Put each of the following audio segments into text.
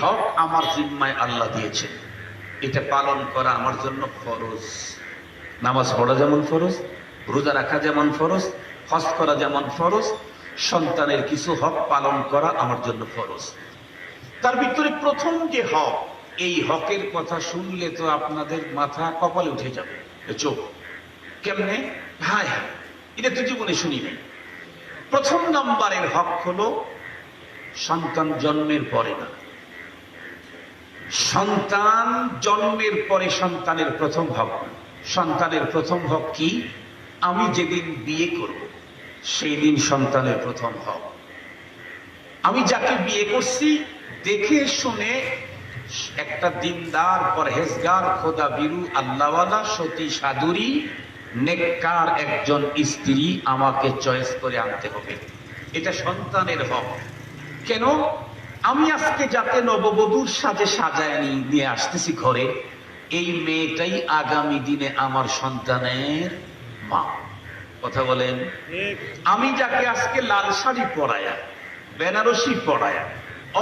হক আমার জিম্মায় আল্লাহ দিয়েছেন, এটা পালন করা আমার জন্য ফরজ। নামাজ পড়া যেমন ফরজ, রোজা রাখা যেমন ফরজ, হজ করা যেমন ফরজ, সন্তানের কিছু হক পালন করা আমার জন্য ফরজ। তার ভিতরে প্রথম যে হক, এই হকের কথা শুনলে তো আপনাদের মাথা কপালে উঠে যাবে চোখ। কেমনে? হায় হায় এটা তো জীবনে শুনি নাই। প্রথম নম্বরের হক হলো সন্তান জন্মের পরে না। সন্তান জন্মের পরে সন্তানের প্রথম হক। সন্তানের প্রথম হক কি? আমি যেদিন বিয়ে করব সেই দিন সন্তানের প্রথম হক। আমি যাকে বিয়ে করছি, দেখে শুনে একটা দিনদার, পরহেজগার, খোদা বিরু, আল্লাহওয়ালা, সতী সাধুরী, নেককার একজন স্ত্রী আমাকে চয়েস করে আনতে হবে। এটা সন্তানের হক। কেন? আমি আজকে যাতে নববধূর সাজে সাজায় নিয়ে আসতেছি ঘরে, এই মেয়েটাই আগামী দিনে আমার সন্তানের মা। কথা বলেন? আমি যাকে আজকে লাল শাড়ি পরায়া, বেনারসি পরায়া,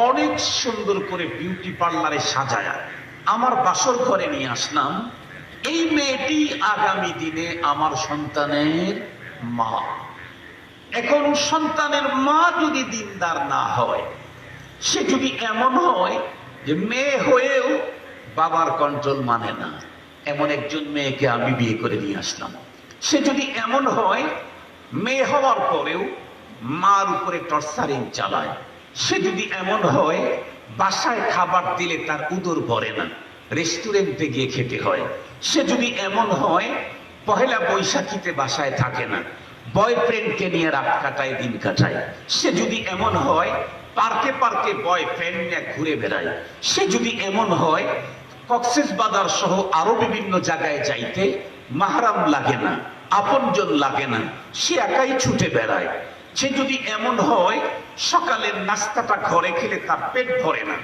অনেক সুন্দর করে বিউটি পার্লারে সাজায়া আমার বাসর ঘরে নিয়ে আসলাম, এই মেয়েটি আগামী দিনে আমার সন্তানের মা। এখন সন্তানের মা যদি দিনদার না হয় সে যদি এমন হয় যে মেয়ে হয়েও বাবার কন্ট্রোল মানে না, এমন একজন মেয়েকে আমি বিয়ে করে নিয়ে আসলাম। সে যদি এমন হয়, মেয়ে হওয়ার পরেও মার উপরে টর্চারিং চালায়। সে যদি এমন হয়, বাসায় খাবার দিলে তার উদর ভরে না রেস্টুরেন্টে গিয়ে খেতে হয়। সে যদি এমন হয়, পহেলা বৈশাখীতে বাসায় থাকে না বয়ফ্রেন্ডকে নিয়ে রাত কাটায়, দিন কাটায়। সে যদি এমন হয় পার্কে পার্কে বয়ফ্রেন্ড নিয়ে ঘুরে বেড়ায়। সে যদি এমন হয় কক্সেস বাজার সহ আরও বিভিন্ন জায়গায় যাইতে মাহারাম লাগে না, আপনজন লাগে না, সে একাই ছুটে বেড়ায়। সে যদি এমন হয় সকালের নাস্তাটা ঘরে খেলে তার পেট ভরে না।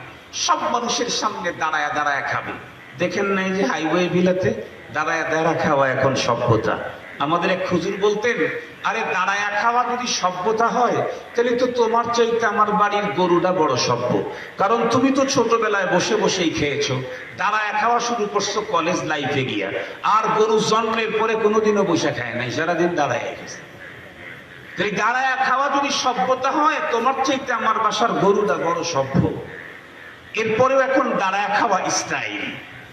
সব মানুষের সামনে দাঁড়ায় দাঁড়ায় খাবে। দেখেন নাই যে হাইওয়ে বিলাতে দাঁড়ায় দাঁড়া খাওয়া এখন সভ্যতা। আমাদের এক খুজুর বলতেন, আরে দাঁড়ায়া খাওয়া যদি সভ্যতা হয়, তাহলে তো তোমার চাইতে আমার বাড়ির গরুটা বড় সভ্য। কারণ তুমি তো ছোটবেলায় বসে বসেই খেয়েছো। দাঁড়ায়া খাওয়া শুরু করছ কলেজ লাইফে গিয়া। আর গরু জন্মের পরে কোনোদিনও বসে খায় নাই, সারাদিন দাঁড়ায় গেছে। তাই দাঁড়ায়া খাওয়া যদি সভ্যতা হয়, তোমার চাইতে আমার বাসার গরুটা বড় সভ্য। এরপরেও এখন দাঁড়ায় খাওয়া স্টাইল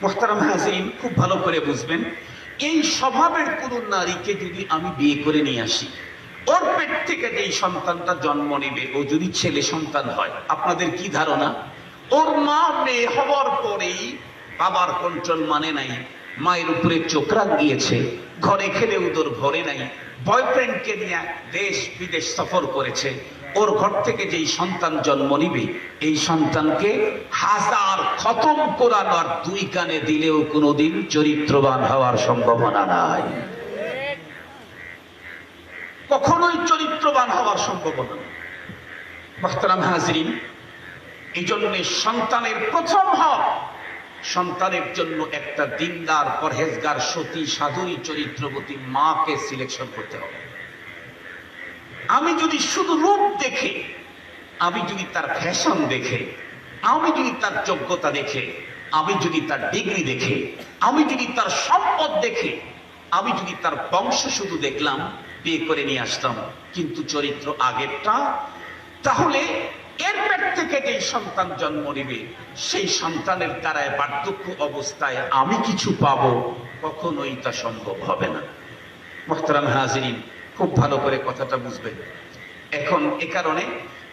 মোহতারাম হাজিন খুব ভালো করে বুঝবেন। এই স্বভাবের কোন নারীকে যদি আমি বিয়ে করে নিয়ে আসি, ওর পেট থেকে যেই সন্তানটা জন্ম নেবে, ও যদি ছেলে সন্তান হয়, আপনাদের কি ধারণা? ওর মা মেয়ে হওয়ার পরেই বাবার কন্ট্রোল মানে নাই, মায়ের উপরে চোখ গিয়েছে ঘরে খেলে উদর ভরে নাই, বয়ফ্রেন্ডকে নিয়ে দেশ বিদেশ সফর করেছে ওর ঘর থেকে যেই সন্তান জন্ম নিবে, এই সন্তানকে হাজার খতম কোরআন আর দুই কানে দিলেও কোনোদিন চরিত্রবান হওয়ার সম্ভাবনা নাই। কখনোই চরিত্রবান হওয়ার সম্ভাবনা হাজরিন এই জন্য সন্তানের প্রথম হক, সন্তানের জন্য একটা দিনদার, পরহেজগার, সতী সাধুরী চরিত্রবতী মাকে সিলেকশন করতে হবে। আমি যদি শুধু রূপ দেখে, আমি যদি তার ফ্যাশন দেখে, আমি যদি তার যোগ্যতা দেখে, আমি যদি তার ডিগ্রি দেখে, আমি যদি তার সম্পদ দেখে, আমি যদি তার বংশ শুধু দেখলাম, বিয়ে করে নিয়ে আসতাম কিন্তু চরিত্র আগেরটা, তাহলে এর পেট থেকে যে সন্তান জন্ম নেবে, সেই সন্তানের দ্বারায় বার্ধক্য অবস্থায় আমি কিছু পাবো, কখনোই তা সম্ভব হবে না। মোহতারাম হাজিরিন খুব ভালো করে কথাটা বুঝবেন। এখন এ কারণে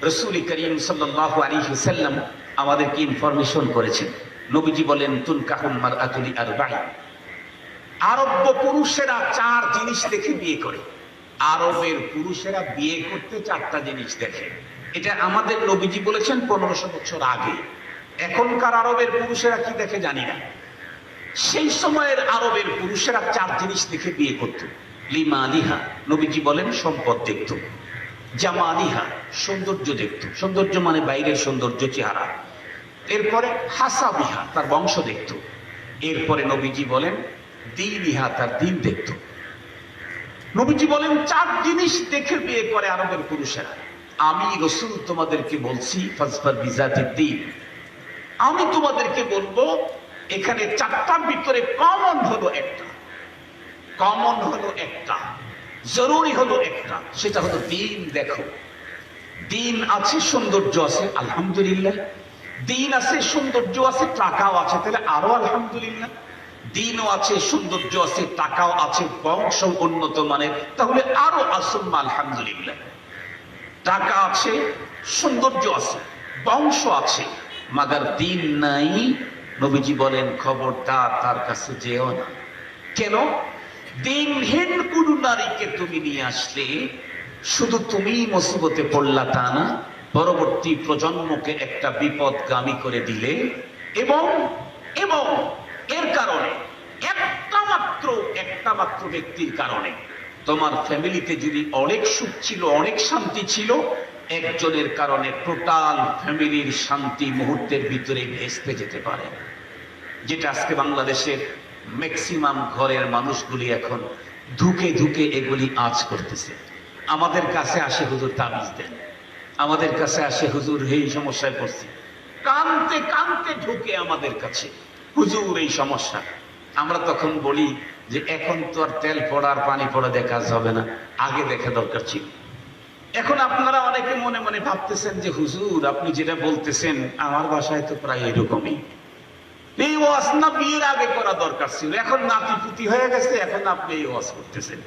রসুল করিম সাল্লাহ আলী সাল্লাম আমাদেরকে ইনফরমেশন করেছেন। নবীজি বলেন তুন কাহুন মার আতুলি আর বাই আরব্য পুরুষেরা চার জিনিস দেখে বিয়ে করে। আরবের পুরুষেরা বিয়ে করতে চারটা জিনিস দেখে। এটা আমাদের নবীজি বলেছেন পনেরোশো বছর আগে। এখনকার আরবের পুরুষেরা কি দেখে জানি না। সেই সময়ের আরবের পুরুষেরা চার জিনিস দেখে বিয়ে করত। লিমা আলিহা নবীজি বলেন সম্পদ দেখত। জামা আলিহা সৌন্দর্য দেখত। সৌন্দর্য মানে বাইরের সৌন্দর্য চেহারা। এরপরে হাসা বিহা তার বংশ দেখত। এরপরে নবীজি বলেন দিন ইহা তার দিন দেখত। নবীজি বলেন, চার জিনিস দেখে বিয়ে করে আরবের পুরুষেরা। আমি রসুল তোমাদেরকে বলছি, ফাজফার বিজাতির দিন। আমি তোমাদেরকে বলব, এখানে চারটার ভিতরে কমন হলো একটা। কমন হলো একটা, জরুরি হলো একটা, সেটা হলো দিন, দেখো। দিন আছে, সৌন্দর্য আছে, আলহামদুলিল্লাহ। দিন আছে, সৌন্দর্য আছে, টাকাও আছে, তাহলে আরও আলহামদুলিল্লাহ। দিনও আছে, সৌন্দর্য আছে, টাকাও আছে বংশ উন্নত মানের, তাহলে আরও আসুন আলহামদুলিল্লাহ। টাকা আছে, সৌন্দর্য আছে, বংশ আছে, মাগার দিন নাই, নবীজি বলেন, খবরদার তার কাছে যেও না। কেন? দিনহীন কোন নারীকে তুমি নিয়ে আসলে, শুধু তুমি মুসিবতে পড়লা তা না, পরবর্তী প্রজন্মকে একটা বিপদগামী করে দিলে। এবং এবং এর কারণে একটা মাত্র একটা মাত্র ব্যক্তির কারণে তোমার ফ্যামিলিতে যদি অনেক সুখ ছিল, অনেক শান্তি ছিল, একজনের কারণে টোটাল ফ্যামিলির শান্তি মুহূর্তের ভিতরে ভেস্তে যেতে পারে। যেটা আজকে বাংলাদেশের ম্যাক্সিমাম ঘরের মানুষগুলি এখন ধুকে ধুকে এগুলি আজ করতেছে। আমাদের কাছে আসে হুজুর তাবিজ দেন। আমাদের কাছে আসে হুজুর এই সমস্যায় পড়ছি। কানতে কানতে ঢুকে আমাদের কাছে। হুজুর এই সমস্যা। আমরা তখন বলি যে এখন তো আর তেল পড়ার পানি পড়া দেখা যাবে না। আগে দেখা দরকার ছিল। এখন আপনারা অনেকে মনে মনে ভাবতেছেন যে হুজুর আপনি যেটা বলতেছেন আমার বাসায় তো প্রায় এরকমই। এই ওয়াজ না বিয়ের আগে করা দরকার ছিল। এখন নাতি পুতি হয়ে গেছে, এখন আপনি এই ওয়াজ করতেছেন।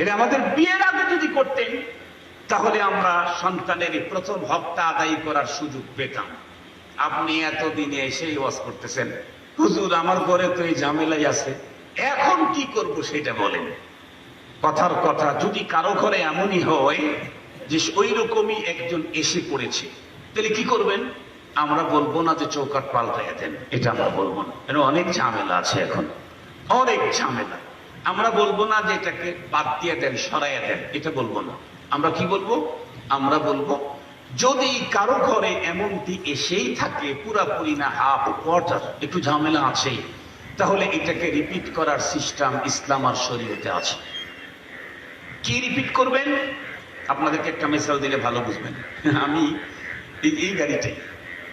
এটা আমাদের বিয়ের আগে যদি করতেন, তাহলে আমরা সন্তানের প্রথম হপ্তা আদায় করার সুযোগ পেতাম। আপনি এতদিনে এসেই ওয়াজ করতেছেন। হুজুর, আমার ঘরে তো এই ঝামেলাই আছে। এখন কি করব সেটা বলেন। কথার কথা, যদি কারও ঘরে এমনই হয় যে ওই রকমই একজন এসে পড়েছে, তাহলে কি করবেন? আমরা বলব না যে চৌকাট পাল্টাইয়া দেন, এটা আমরা বলব না। এর অনেক ঝামেলা আছে এখন। অনেক ঝামেলা। আমরা বলব না যে এটাকে বাদ দিয়ে দেন, সরাইয়া দেন, এটা বলব না। আমরা কি বলব? আমরা বলব, যদি কারও ঘরে এমনটি এসেই থাকে, পুরাপুরি না হাফ কোয়ার্টার, একটু ঝামেলা আছেই, তাহলে এটাকে রিপিট করার সিস্টেম ইসলাম আর শরীয়তে আছে। কি রিপিট করবেন? আপনাদেরকে একটা মেসাল দিলে ভালো বুঝবেন। আমি এই গাড়িটাই।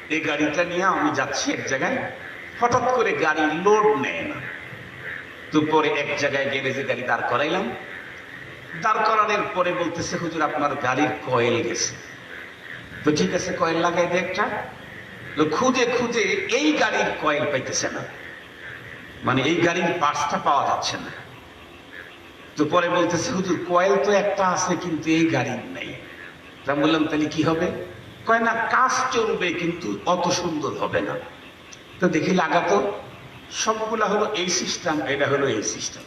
এই গাড়িটা নিয়ে আমি যাচ্ছি এক জায়গায়। হঠাৎ করে গাড়ি লোড নেয় না। তো পরে এক জায়গায় গ্যারেজে গাড়ি দাঁড় করাইলাম। দাঁড় করানোর পরে বলতেছে, হুজুর, আপনার গাড়ির কয়েল গেছে। তো ঠিক আছে কয়েল লাগাই দে একটা। খুঁজে খুঁজে এই গাড়ির কয়েল পাইতেছে না। মানে এই গাড়ির পার্সটা পাওয়া যাচ্ছে না। তো পরে বলতেছে, হুজুর কয়েল তো একটা আছে, কিন্তু এই গাড়ির নেই। তা বললাম, তাহলে কি হবে? কয়, না, কাজ চলবে, কিন্তু অত সুন্দর হবে না। তো দেখি লাগাতো, সবগুলা হলো এই সিস্টেম, এটা হলো এই সিস্টেম।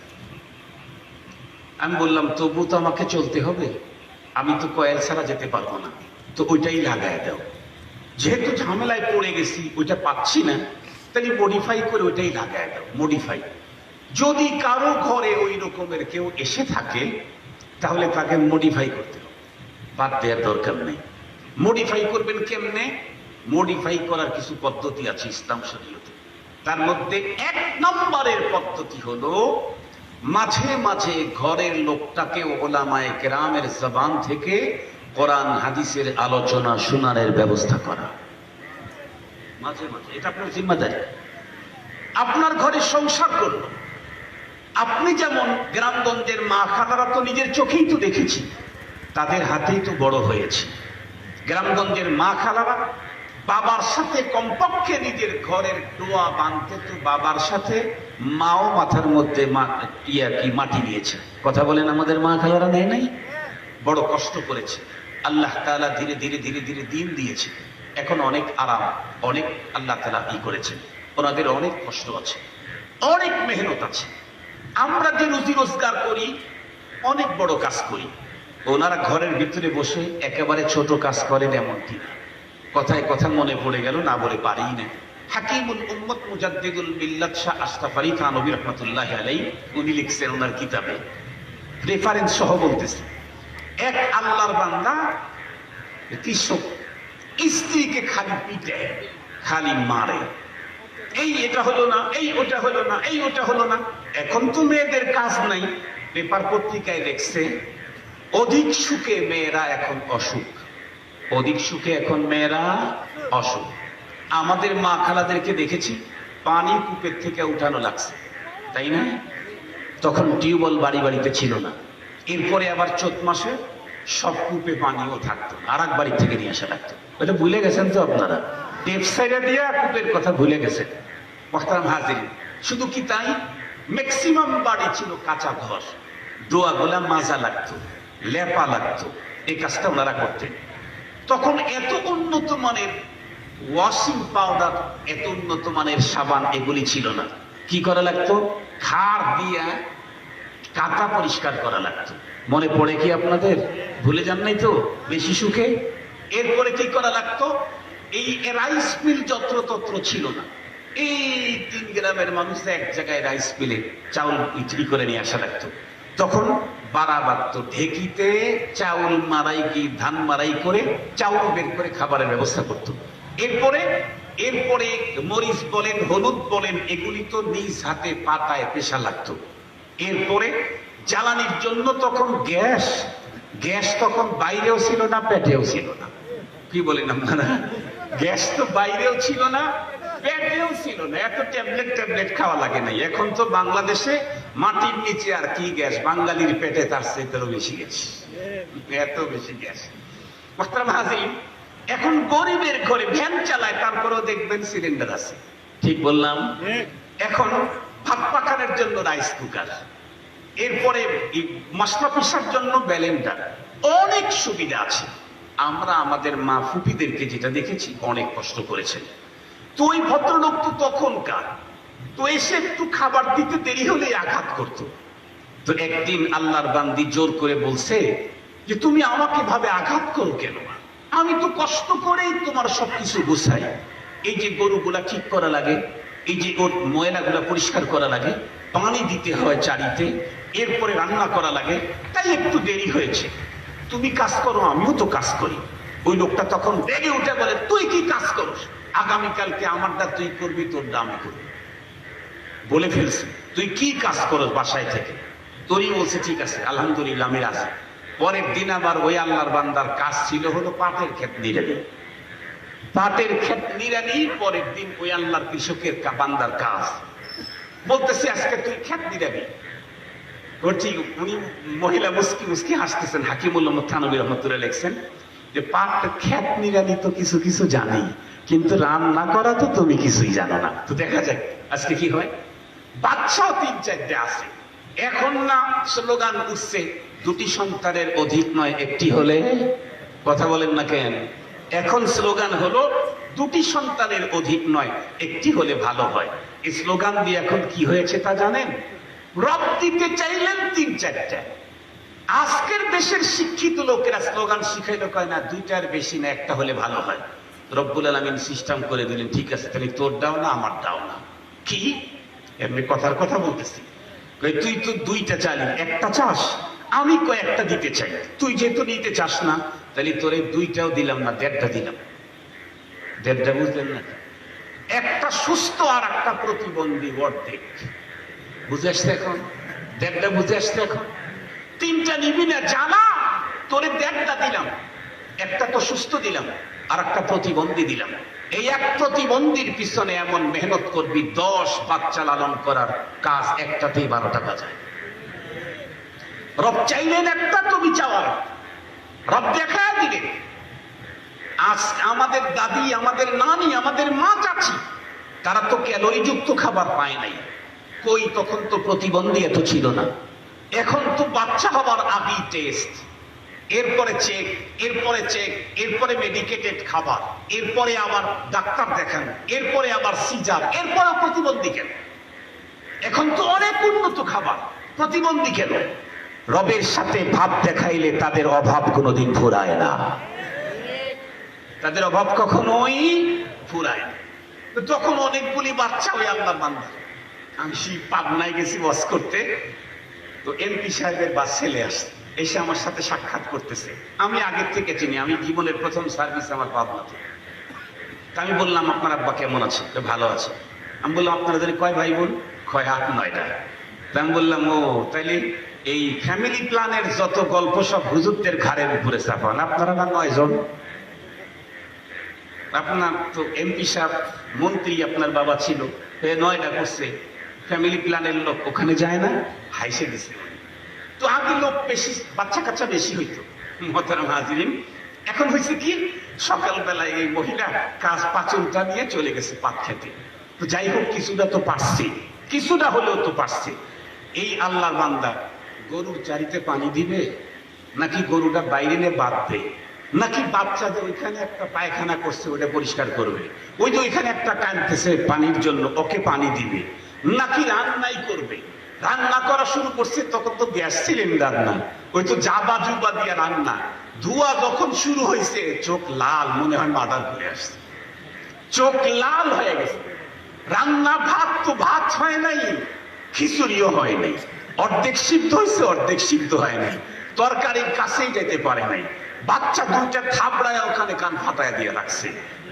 আমি বললাম তবু তো আমাকে চলতে হবে, আমি তো কয়েল ছাড়া যেতে পারব না, তো ওইটাই লাগায় দাও। যেহেতু ঝামেলায় পড়ে গেছি, ওইটা পাচ্ছি না, তাহলে মডিফাই করে ওইটাই লাগায় দাও মডিফাই যদি কারও ঘরে ওই রকমের কেউ এসে থাকে, তাহলে তাকে মডিফাই করতে হবে, বাদ দেওয়ার দরকার নেই। মডিফাই করবেন কেমনে? মডিফাই করার কিছু পদ্ধতি আছে ইসলাম শরীয়তে। তার মধ্যে এক নম্বরের পদ্ধতি হলো, মাঝে মাঝে ঘরের লোকটাকে ওলামায় কেরামের জবান থেকে কোরআন, হাদিসের আলোচনা, শোনানোর ব্যবস্থা করা। মাঝে মাঝে, এটা আপনার জিম্মাদারি। আপনার ঘরে সংসার করল। আপনি যেমন গ্রামগঞ্জের মা খাতারা তো নিজের চোখেই তো দেখেছি, তাদের হাতেই তো বড় হয়েছে। গ্রামগঞ্জের মা খালারা বাবার সাথে কমপক্ষে নিজের ঘরের দোয়া বাঁধতে তো বাবার সাথে মাও মাথার মধ্যে ইয়া কি মাটি নিয়েছে কথা বলেন আমাদের মা খালারা নেয় নাই? বড় কষ্ট করেছে। আল্লাহ তাআলা ধীরে ধীরে ধীরে ধীরে দিন দিয়েছে। এখন অনেক আরাম, অনেক আল্লাহ তালা ই করেছেন। ওনাদের অনেক কষ্ট আছে, অনেক মেহনত আছে। আমরা যে রুজি রোজগার করি, অনেক বড় কাজ করি। ওনারা ঘরের ভিতরে বসে একেবারে ছোট কাজ করেন এমনটি। কথায় কথা মনে পড়ে গেল, না বলে পারি না হাকিমুল উম্মত মুজাদ্দিদুল মিল্লাত শাহ আশরাফ আলী থানবী রহমতুল্লাহ আলাই উনি লিখছেন ওনার কিতাবে। রেফারেন্স সহ বলতেছে, এক আল্লাহর বান্দা কৃষক স্ত্রীকে খালি পিটে, খালি মারে। এই এটা হলো না, এই ওটা হলো না, এই ওটা হলো না। এখন তো মেয়েদের কাজ নাই। পেপার পত্রিকায় দেখছে অধিক সুখে মেয়েরা এখন অসুখ। অধিক সুখে এখন মেয়েরা অসুখ। আমাদের মা খালাদেরকে দেখেছি, পানি কূপের থেকে উঠানো লাগছে, তাই না? তখন টিউবওয়েল বাড়ি বাড়িতে ছিল না। এরপরে আবার চোদ্দ মাসে সব কূপে পানিও থাকতো আর এক বাড়ি থেকে নিয়ে আসা লাগতো। এটা ভুলে গেছেন তো আপনারা? ওয়েবসাইটে দিয়ে কূপের কথা ভুলে গেছেন। মোহতারাম হাজির। শুধু কি তাই? ম্যাক্সিমাম বাড়ি ছিল কাঁচা ঘর। দোয়া গোলা মাজা লাগতো। লেপা লাগতো এই কাজটা ওনারা করতেন। তখন এত উন্নত মানের ওয়াশিং পাউডার এত উন্নত মানের সাবান এগুলি ছিল না। কি করা লাগতো? খার দিয়া কাতা পরিষ্কার করা লাগতো। মনে পড়ে কি আপনাদের? ভুলে যান নাই তো? বেশি সুখে? এরপরে কি করা লাগতো? এই রাইস মিল যত্রতত্র ছিল না। এই তিন গ্রামের মানুষ এক জায়গায় রাইস মিলে চাউল বিক্রি করে নিয়ে আসা লাগতো। তখন বাড়া বাড়তো ঢেকিতে চাউল মারাই কি ধান মারাই করে চাউল বের করে খাবারের ব্যবস্থা করত। এরপরে এরপরে মরিচ বলেন, হলুদ বলেন, এগুলি তো নিজ হাতে পাতায় পেশা লাগতো। এরপরে জ্বালানির জন্য তখন গ্যাস গ্যাস তখন বাইরেও ছিল না, পেটেও ছিল না। কি বলেন আপনারা? গ্যাস তো বাইরেও ছিল না পেটেও ছিল না এত ট্যাবলেট ট্যাবলেট খাওয়া লাগে নাই। এখন তো বাংলাদেশে মাটির নিচে আর কি গ্যাস? বাঙালির পেটে তার চেয়েও বেশি গ্যাস। এত বেশি গ্যাস। মোহতারাম হাজির এখন গরিবের ঘরে ভ্যান চালায় তারপরেও দেখবেন সিলিন্ডার আছে। ঠিক বললাম। এখন ভাত পাকানোর জন্য রাইস কুকার এরপরে মশলা পিসার জন্য ব্যালেন্ডার অনেক সুবিধা আছে। আমরা আমাদের মা ফুপিদেরকে যেটা দেখেছি অনেক কষ্ট করেছেন। তো ওই ভদ্রলোক তো তখনকার তো এসে একটু খাবার দিতে দেরি হলে আঘাত করত। তো একদিন আল্লাহর বান্দি জোর করে বলছে যে, তুমি আমাকে ভাবে আঘাত করো কেন আমি তো কষ্ট করেই তোমার সবকিছু গুছাই। এই যে গরুগুলা ঠিক করা লাগে, এই যে ওর ময়লাগুলা পরিষ্কার করা লাগে, পানি দিতে হয় চারিতে, এরপরে রান্না করা লাগে, তাই একটু দেরি হয়েছে। তুমি কাজ করো, আমিও তো কাজ করি। ওই লোকটা তখন রেগে উঠে বলে, তুই কি কাজ করস? আগামীকালকে আমারটা তুই করবি, তোরটা আমি করবি। বলে ফেলছি, তুই কি কাজ করস বাসায় থেকে? তোরই বলছে, ঠিক আছে, আলহামদুলিল্লাহ, আমি রাজি। পরের দিন আবার ওই আল্লাহর বান্দার কাজ ছিল হলো পাটের ক্ষেত নিরানি পাটের ক্ষেত নিরানি পরের দিন ওই আল্লাহর কৃষকের বান্দার কাজ। বলতেছে, আজকে তুই ক্ষেত নিরানি ও ঠিক, উনি মহিলা মুস্কি মুস্কি হাসতেছেন। হাকিমুল্লাহ থানবী রহমতুল্লাহ লেখছেন যে, পাট ক্ষেত নিরানি তো কিছু কিছু জানি। কিন্তু রান্না করা তো তুমি কিছুই জানো না। তো দেখা যাক, আজকে কি হয়? বাচ্চাও তিন চারটে আছে। এখন না, স্লোগান উঠছে, দুটি সন্তানের অধিক নয়, একটি হলে। কথা বলেন না কেন? এখন স্লোগান হলো, দুটি সন্তানের অধিক নয়, একটি হলে ভালো হয়। এই স্লোগান দিয়ে এখন কি হয়েছে তা জানেন? রব দিতে চাইলেন তিন চারটা। আজকের দেশের শিক্ষিত লোকেরা স্লোগান শিখাইলো কয় না, দুইটার বেশি না, একটা হলে ভালো হয়। রব্বুল আলমিন সিস্টেম করে দিলেন, ঠিক আছে, তাহলে তোর দাও না, আমার দাও না। কি? এমনি কথার কথা বলতেছি। তুই তো দুইটা চালি, একটা চাস? আমি কয়েকটা দিতে চাই। তুই যেহেতু নিতে চাস না, তাহলে তোরে দুইটাও দিলাম না, দেড়টা দিলাম। দেড়টা বুঝলেন না? একটা সুস্থ আর একটা প্রতিবন্ধী অর্ধেক। বুঝে আসতে এখন? দেড়টা বুঝে আসতে এখন? তিনটা নিবি না জানা তোরে দেড়টা দিলাম। একটা তো সুস্থ দিলাম। আর একটা প্রতিবন্ধী দিলাম। এই এক প্রতিবন্ধীর পিছনে এমন মেহনত করবি, দশ বাচ্চা লালন করার কাজ একটাতেই বারোটা বাজায়। রব চাইলেন একটা, তুমি চাওয়ার। রব দেখা দিলেন আজ আমাদের দাদি, আমাদের নানি, আমাদের মা চাচি, তারা তো ক্যালোরিযুক্ত খাবার পায় নাই। কই, তখন তো প্রতিবন্ধী এত ছিল না। এখন তো বাচ্চা হবার আগেই টেস্ট এরপরে চেক এরপরে চেক এরপরে মেডিকেটেড খাবার, এরপরে আবার ডাক্তার দেখান, এরপরে আবার সিজার, এরপরে প্রতিবন্ধী কেন? এখন তো অনেক উন্নত খাবার, প্রতিবন্ধী কেন? রবের সাথে ভাব দেখাইলে তাদের অভাব কোনোদিন ফুরায় না। তাদের অভাব কখনোই ফুরায় না। তখন অনেকগুলি বাচ্চা ওই আল্লাহ বান্দা। আমি সেই পাবনায় গেছি বস করতে, তো এমপি সাহেবের বাস ছেলে আসছে। এসে আমার সাথে সাক্ষাৎ করতেছে। আমি আগের থেকে চিনি, আমি জীবনের প্রথম সার্ভিস আমার পাবনাতে তা আমি বললাম, আপনার আব্বা কেমন আছে? ভালো আছে। আমি বললাম, আপনারা যদি কয় ভাই বোন কয় আট নয়টা আমি বললাম, ও, তাইলে এই ফ্যামিলি প্ল্যানের যত গল্প সব হুজুরদের ঘাড়ের উপরে চাপান। আপনারা না নয় জন? আপনার তো এমপি সাহেব, মন্ত্রী আপনার বাবা ছিল। এ নয়ডা করছে। ফ্যামিলি প্ল্যানের লোক ওখানে যায় না? হাইসে দিছে তো আগে লোক বেশি বাচ্চা কাচ্চা বেশি হইতো। মহতারাম হাজিরিন, এখন হয়েছে কি, সকালবেলায় এই মহিলা কাজ পাচনটা নিয়ে চলে গেছে পাত খেতে। তো যাই হোক, কিছুটা তো পারছে, কিছুটা হলেও তো পারছে। এই আল্লাহর বান্দা, গরুর চারিতে পানি দিবে, নাকি গরুটা বাইরে নিয়ে বাঁধবে? নাকি বাচ্চাদের ওইখানে একটা পায়খানা করছে ওটা পরিষ্কার করবে? ওই যে ওইখানে একটা কানতেছে পানির জন্য, ওকে পানি দিবে। নাকি রান্নাই করবে? রান্না করা শুরু করছে, তখন তো গ্যাস সিলিন্ডার না ওই তো জাবা জুবা দিয়ে রান্না। ধোয়া যখন শুরু হয়েছে চোখ লাল, মনে হয় মাদার ঘুরে আসছে। চোখ লাল হয়ে গেছে। রান্না ভাত তো ভাত হয় নাই, খিচুড়িও হয় নাই। অর্ধেক সিদ্ধ হয়েছে অর্ধেক সিদ্ধ হয় নাই। তরকারির কাছেই যেতে পারে নাই। বাচ্চা দুইটা থাবড়ায় ওখানে কান ফাটায় দিয়ে রাখছে।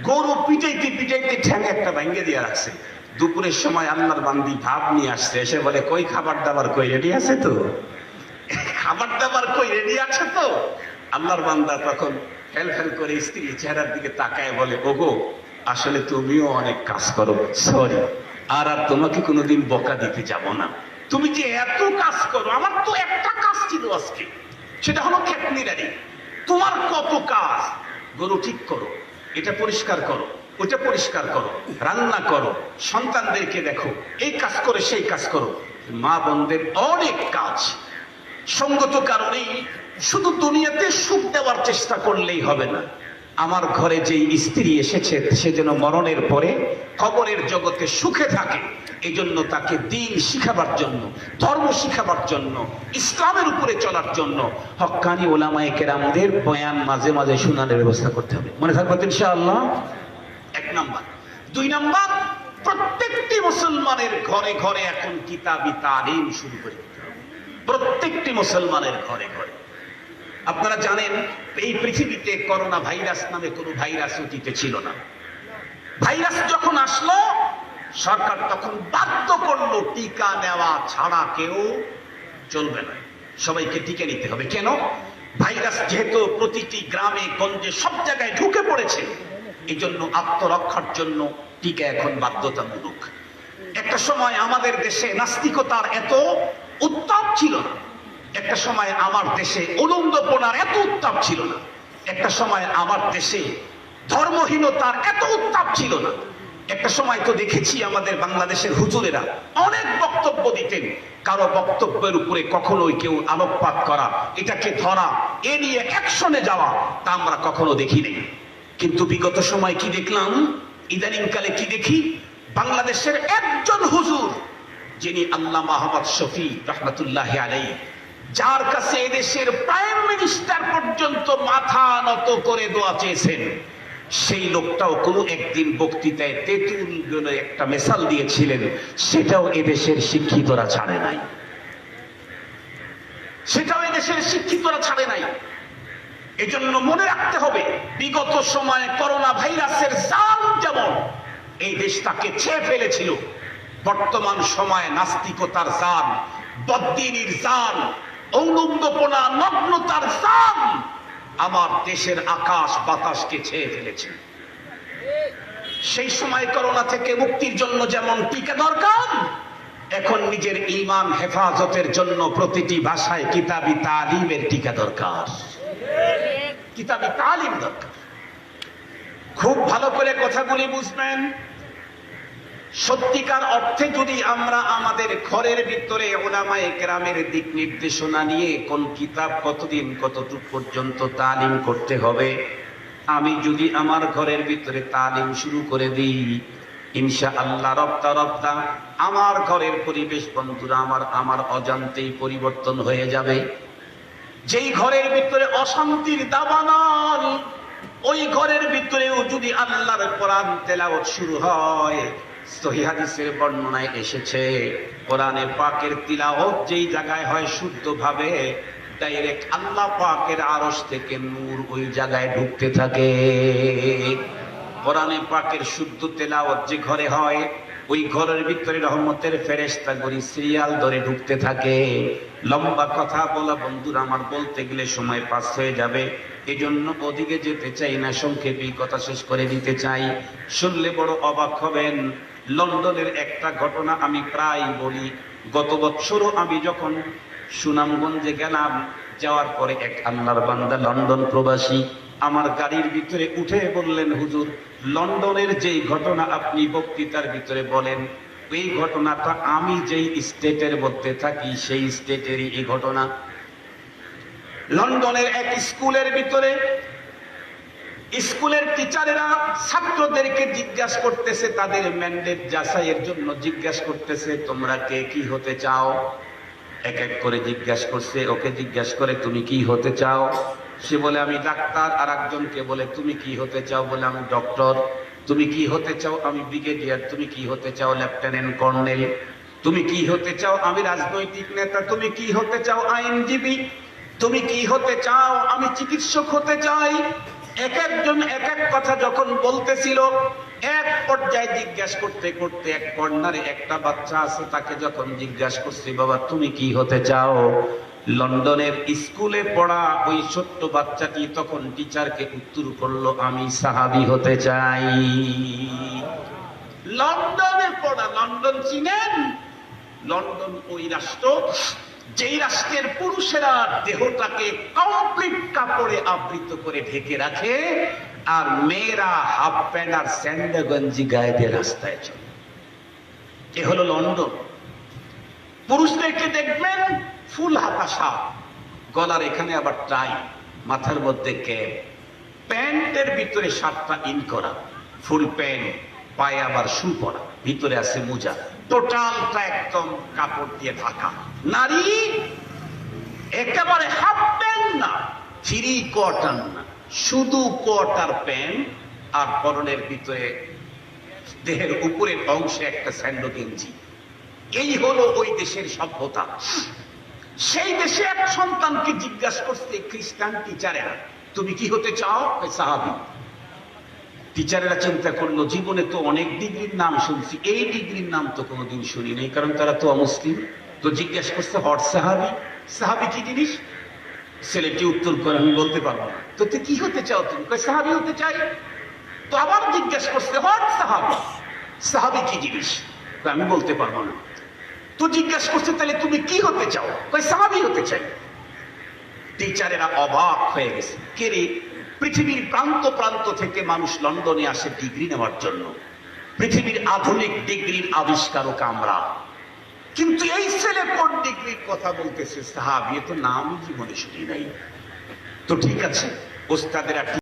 গরু পিটাইতে পিটাইতে ঠ্যাং একটা ভেঙে দিয়ে রাখছে। দুপুরের সময় আল্লাহর বান্দি ভাব নিয়ে আসছে, এসে বলে, কই খাবার দাবার, কই রেডি আছে তো? খাবার দাবার, কই রেডি আছে তো? আল্লাহর বান্দা তখন ফেল ফেল করে স্ত্রী চেহারার দিকে তাকায়, বলে, ওগো, আসলে তুমিও অনেক কাজ করো, সরি, আর আর তোমাকে কোনোদিন বকা দিতে যাব না। তুমি যে এত কাজ করো, আমার তো একটা কাজ ছিল আজকে, সেটা হলো খেতনিরারি তোমার কত কাজ? গরু ঠিক করো, এটা পরিষ্কার করো। ওটা পরিষ্কার করো, রান্না করো, সন্তানদেরকে দেখো, এই কাজ করে, সেই কাজ করো। মা বোনদের অনেক কাজ। সঙ্গত কারণেই শুধু দুনিয়াতে সুখ দেওয়ার চেষ্টা করলেই হবে না। আমার ঘরে যেই স্ত্রী এসেছে, সে যেন মরণের পরে খবরের জগতে সুখে থাকে এই জন্য তাকে দিন শিখাবার জন্য, ধর্ম শিখাবার জন্য, ইসলামের উপরে চলার জন্য হক্কানি ওলামায়ে কেরামদের বয়ান মাঝে মাঝে শোনানোর ব্যবস্থা করতে হবে। মনে থাকবে ইনশাআল্লাহ? নাম্বার। দুই নাম্বার, প্রত্যেকটি মুসলমানের ঘরে ঘরে এখন কিতাবি তালিম শুরু করে প্রত্যেকটি মুসলমানের ঘরে ঘরে। আপনারা জানেন, এই পৃথিবীতে করোনা ভাইরাস নামে কোনো ভাইরাস অতীতে ছিল না। ভাইরাস যখন আসলো, সরকার তখন বাধ্য করল, টিকা নেওয়া ছাড়া কেউ চলবে না। সবাইকে টিকে নিতে হবে। কেন? ভাইরাস যেহেতু প্রতিটি গ্রামে, গঞ্জে সব জায়গায় ঢুকে পড়েছে এই জন্য আত্মরক্ষার জন্য টিকা এখন বাধ্যতামূলক। একটা সময় আমাদের দেশে নাস্তিকতার এত উত্তাপ ছিল না। একটা সময় আমার দেশে উলঙ্গপনার এত উত্তাপ ছিল না। একটা সময় আমার দেশে ধর্মহীনতার এত উত্তাপ ছিল না। একটা সময় তো দেখেছি আমাদের বাংলাদেশের হুজুরেরা অনেক বক্তব্য দিতেন। কারও বক্তব্যের উপরে কখনোই কেউ আলোকপাত করা, এটাকে ধরা, এ নিয়ে অ্যাকশনে যাওয়া তা আমরা কখনো দেখিনি। কিন্তু বিগত সময় কি দেখলাম? ইদানিংকালে কি দেখি? বাংলাদেশের একজন হুজুর, যিনি আল্লাহ মাহমদ শফি রহমতুল্লাহ আলাই যার কাছে এদেশের প্রাইম মিনিস্টার পর্যন্ত মাথা নত করে দোয়া চেয়েছেন। সেই লোকটাও কোনো একদিন বক্তৃতায় তেঁতুল বলে একটা মেসাল দিয়েছিলেন, সেটাও এদেশের শিক্ষিতরা ছাড়ে নাই। সেটাও এদেশের শিক্ষিতরা ছাড়ে নাই। এজন্য মনে রাখতে হবে, বিগত সময়ে করোনা ভাইরাসের জাল যেমন এই দেশটাকে ছেয়ে ফেলেছিল, বর্তমান সময়ে নাস্তিকতার জাল, বদ্দিনীর জাল ঔলম্বপনা নগ্নতার জাল আমার দেশের আকাশ বাতাসকে ছেয়ে ফেলেছে। সেই সময় করোনা থেকে মুক্তির জন্য যেমন টিকা দরকার, এখন নিজের ইমান হেফাজতের জন্য প্রতিটি ভাষায় কিতাবি তালিমের টিকা দরকার। কিতাবি তালিম দরকার। খুব ভালো করে কথাগুলি বুঝবেন। সত্যিকার অর্থে যদি আমরা আমাদের ঘরের ভিতরে ওলামায়ে কেরামের দিক নির্দেশনা নিয়ে কোন কিতাব কতদিন, কতটুক পর্যন্ত তালিম করতে হবে, আমি যদি আমার ঘরের ভিতরে তালিম শুরু করে দিই ইনশা আল্লাহ রপ্তা রপ্তা আমার ঘরের পরিবেশ বন্ধুরা, আমার আমার অজান্তেই পরিবর্তন হয়ে যাবে। যেই ঘরের ভিতরে অশান্তির দাবানল, ওই ঘরের ভিতরেও যদি আল্লাহর কোরআন তেলাওয়াত শুরু হয়, সহি হাদিসের বর্ণনায় এসেছে, কোরআনে পাকের তিলাওয়াত যেই জায়গায় হয় শুদ্ধভাবে, ডাইরেক্ট আল্লাহ পাকের আরশ থেকে নূর ওই জায়গায় ঢুকতে থাকে। কোরআনে পাকের শুদ্ধ তেলাওয়াত যে ঘরে হয় ওই ঘরের ভিতরে রহমতের ফেরেস্তা গড়ি সিরিয়াল ধরে ঢুকতে থাকে। লম্বা কথা বলা বন্ধুরা আমার বলতে গেলে সময় পাস হয়ে যাবে। এজন্য ওদিকে যেতে চাই না, সংক্ষেপে কথা শেষ করে দিতে চাই। শুনলে বড় অবাক হবেন, লন্ডনের একটা ঘটনা আমি প্রায় বলি। গত বছরও আমি যখন সুনামগঞ্জে গেলাম, যাওয়ার পরে এক আল্লাহর বান্দা লন্ডন প্রবাসী আমার গাড়ির ভিতরে উঠে বললেন, হুজুর, লন্ডনের যেই ঘটনা আপনি বক্তৃতার ভিতরে বলেন এই ঘটনাটা আমি যেই স্টেটের মধ্যে থাকি, সেই স্টেটেরই এই ঘটনা। লন্ডনের এক স্কুলের ভিতরে স্কুলের টিচারেরা ছাত্রদেরকে জিজ্ঞাসা করতেছে, তাদের ম্যান্ডেট যাচাইয়ের জন্য জিজ্ঞাসা করতেছে, তোমরা কে কি হতে চাও? এক এক করে জিজ্ঞাসা করছে, ওকে জিজ্ঞাসা করে, তুমি কি হতে চাও? সে বলে, আমি ডাক্তার, আর একজনকে বলে, তুমি কি হতে চাও? বলে, আমি ডক্টর। তুমি কি হতে চাও? আমি ব্রিগেডিয়ার। তুমি কি হতে চাও? Lieutenant colonel. তুমি কি হতে চাও? আমি রাজনৈতিক নেতা। তুমি কি হতে চাও? আইনজীবী। তুমি কি হতে চাও? আমি চিকিৎসক হতে চাই। এক একজন এক এক কথা যখন বলতেছিল, এক পর্যায়ে জিজ্ঞাসা করতে করতে এক কর্নারে একটা বাচ্চা আছে, তাকে যখন জিজ্ঞাসা করছি, বাবা, তুমি কি হতে চাও? লন্ডনের স্কুলে পড়া ওই ছোট্ট বাচ্চাটি তখন টিচারকে উত্তর করল, আমি সাহাবি হতে চাই। লন্ডনে পড়া, লন্ডন চিনেন? লন্ডন ওই রাষ্ট্র, যেই রাষ্ট্রের পুরুষেরা দেহটাকে কমপ্লিট কাপড়ে আবৃত করে ঢেকে রাখে আর মেয়েরা হাফ প্যান্ট আর স্যান্ডা গঞ্জি গায়ে দিয়ে রাস্তায় চলে। এ হলো লন্ডন। পুরুষদেরকে দেখবেন ফুল হাতা সাপ গলার এখানে আবার টাই মাথার মধ্যে ক্যাপ। প্যান্টের ভিতরে শার্টটা ইন করা, ফুল প্যান্ট, পায়ে আবার শু পরা, ভিতরে আছে মোজা। টোটালটা একদম কাপড় দিয়ে ঢাকা। নারী, একেবারে হাফ প্যান্ট না, থ্রি কোয়ার্টার না শুধু কোয়ার্টার প্যান্ট, আর পরনের ভিতরে দেহের উপরের অংশে একটা স্যান্ডো গেঞ্জি। এই হলো ওই দেশের সভ্যতা। সেই দেশে এক সন্তানকে জিজ্ঞাসা করছে, খ্রিস্টান টিচারেরা, তুমি কি হতে চাও? সাহাবি। টিচারেরা চিন্তা করল, জীবনে তো অনেক ডিগ্রির নাম শুনছি, এই ডিগ্রির নাম তো কোনোদিন শুনি নাই, কারণ তারা তো অমুসলিম। তো জিজ্ঞাসা করছে, হট সাহাবি সাহাবি কি জিনিস? ছেলেটি উত্তর করে, আমি বলতে পারব না। তো তুই কি হতে চাও তুমি? সাহাবি হতে চাই। তো আবার জিজ্ঞাসা করছে, হট সাহাবি সাহাবি কি জিনিস? আমি বলতে পারব না। তো জিজ্ঞাসা করছে, তাহলে তুমি কি হতে চাও? কয়, সাহাবি হতে চাই। টিচারেরা অবাক হয়ে গেছে। কে রে? পৃথিবীর প্রান্ত প্রান্ত থেকে মানুষ লন্ডনে আসে ডিগ্রি নেওয়ার জন্য। পৃথিবীর আধুনিক ডিগ্রির আবিষ্কারক আমরা। কিন্তু এই ছেলে কোন ডিগ্রির কথা বলতেছে? সাহাবি তো নামই জীবনে শুনি নাই। তো ঠিক আছে, ওস্তাদেরা